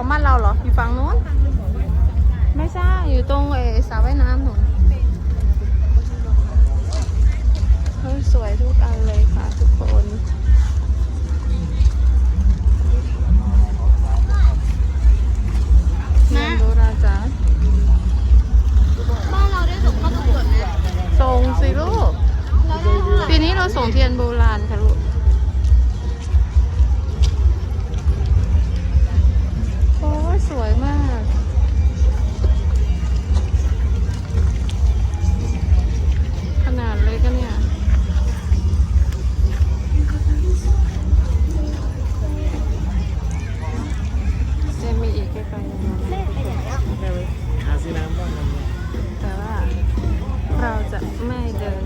ของบ้านเราเหรอ อยู่ฝั่งนู้น ไม่ใช่ อยู่ตรงเอสาว่ายน้ำหนูสวยทุกอันเลยค่ะทุกคนนะดูราจ้าบ้านเราได้ส่งเข้าประกวดนะ ส่งสิลูก ปีนี้เราส่งเทียนโบราณค่ะลูกื้อน้ำบ้างแต่ว่าเราจะไม่เดิน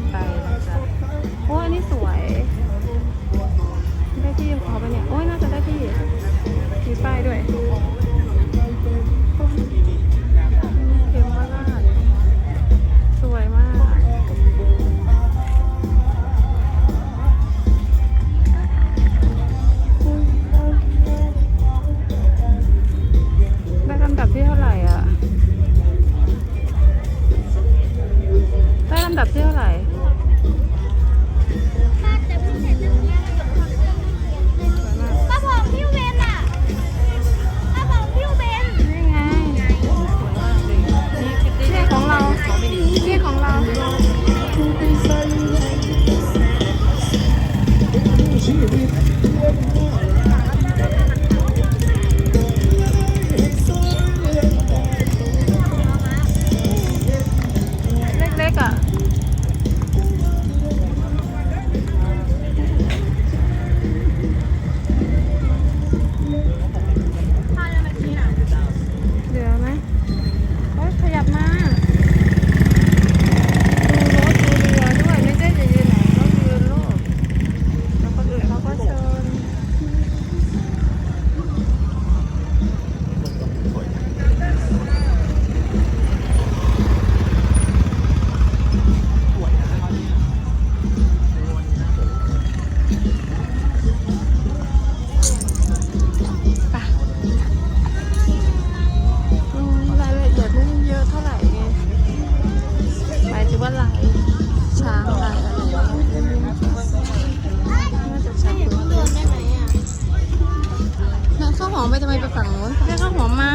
ไปทำไมไปฝั่งนู้นให้ข้าวหอมมา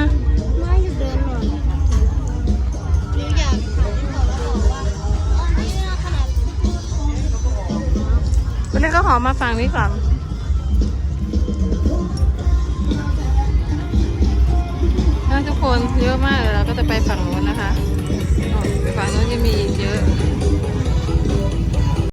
ไม่หยุดเดินหน่อยนี่อแล้วบอกว่าขนาดคุณใหขาหอมมาฟังนี่ก่อนทุกคนเยอะมากเลยเราก็จะไปฝั่งนู้นนะคะ